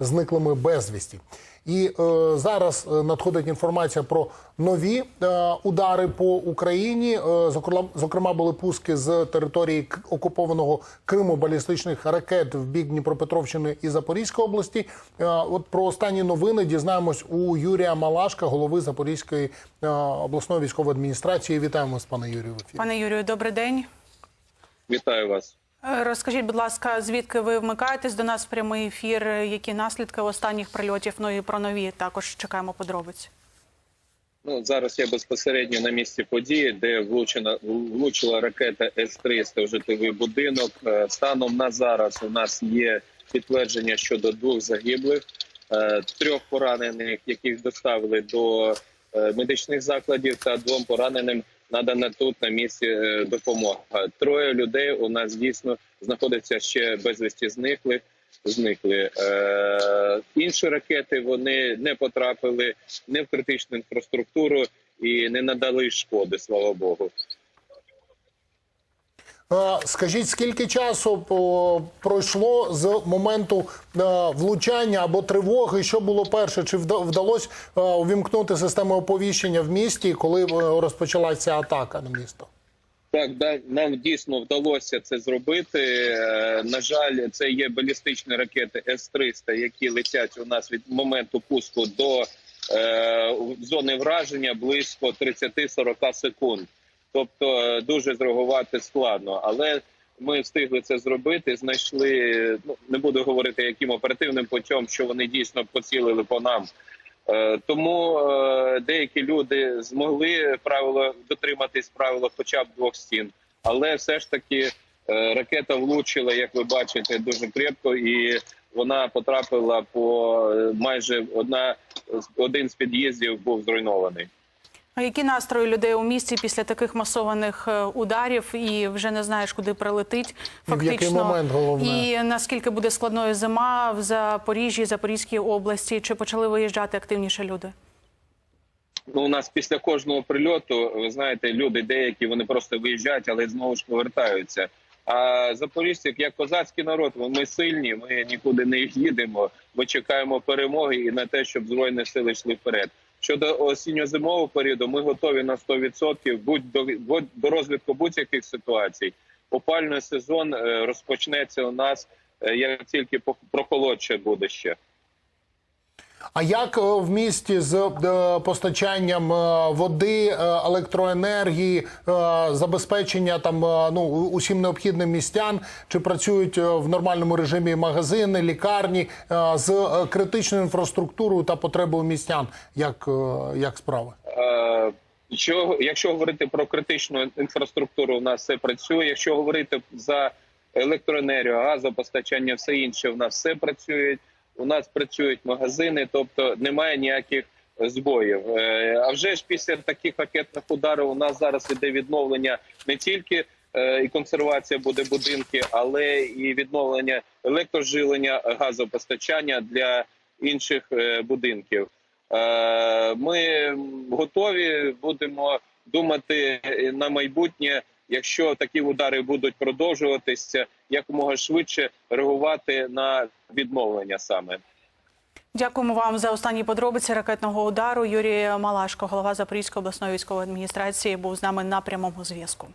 зниклими безвісті. І е, зараз е, надходить інформація про нові е, удари по Україні. Е, зокрема, зокрема, були пуски з території К- окупованого Криму балістичних ракет в бік Дніпропетровщини і Запорізької області. Е, от про останні новини дізнаємось у Юрія Малашка, голови Запорізької е, обласної військової адміністрації. Вітаємо вас, пане Юрію. В ефірі. Пане Юрію, добрий день. Вітаю вас. Е, Розкажіть, будь ласка, звідки ви вмикаєтесь до нас в прямий ефір? Які наслідки останніх прильотів? Ну і про нові також чекаємо подробиць. Ну зараз я безпосередньо на місці події, де влучена влучила ракета С-300 в житловий будинок. Е, Станом на зараз у нас є підтвердження щодо двох загиблих, е, трьох поранених, яких доставили до медичних закладів, та двом пораненим надана тут на місці е, допомога. Троє людей у нас дійсно знаходиться ще безвісті зниклих. Зникли е, інші ракети. Вони не потрапили не в критичну інфраструктуру і не надали шкоди. Слава Богу. Скажіть, скільки часу пройшло з моменту е, влучання або тривоги? Що було перше? Чи вда- вдалося е, увімкнути систему оповіщення в місті, коли е, розпочалася атака на місто? Так, нам дійсно вдалося це зробити. На жаль, це є балістичні ракети С-300, які летять у нас від моменту пуску до зони враження близько 30-40 секунд. Тобто е, дуже зреагувати складно, але ми встигли це зробити. Знайшли ну не буду говорити, яким оперативним путем, що вони дійсно поцілили по нам. Е, Тому е, деякі люди змогли правило дотриматись правила, хоча б двох стін, але все ж таки ракета влучила, як ви бачите, дуже крепко, і вона потрапила по майже одна один з під'їздів був зруйнований. А які настрої людей у місті після таких масованих е, ударів і вже не знаєш, куди прилетить? І в який Фактично, момент головне? і наскільки буде складною зима в Запоріжжі, Запорізькій області? Чи почали виїжджати активніше люди? Ну, у нас після кожного прильоту, ви знаєте, люди деякі вони просто виїжджають, але знову ж повертаються. А запоріжці, як козацький народ, ми сильні. Ми нікуди не їдемо. Ми чекаємо перемоги і на те, щоб збройні сили йшли вперед. Щодо осінньо-зимового періоду, ми готові на 100% будь до, до розвитку будь-яких ситуацій. Опальний сезон е, розпочнеться у нас е, як тільки прохолодше буде ще. А як е, в місті з е, постачанням е, води, електроенергії, забезпечення там ну усім необхідним містян? Чи працюють в нормальному режимі магазини, лікарні з критичною інфраструктурою та потребою містян? Як, як справи? Що, якщо говорити про критичну інфраструктуру, у нас все працює. Якщо говорити за електроенергію, газопостачання, все інше, у нас все працює. У нас працюють магазини, тобто немає ніяких збоїв. Е, А вже ж після таких ракетних ударів у нас зараз іде відновлення не тільки е, і консервація буде будинки, але і відновлення електрожилення, газопостачання для інших е, будинків. Е, Ми готові будемо думати на майбутнє, якщо такі удари будуть продовжуватися, якомога швидше реагувати на відновлення саме. Дякуємо вам за останні подробиці ракетного удару. Юрій Малашко, голова Запорізької обласної військової адміністрації, був з нами на прямому зв'язку.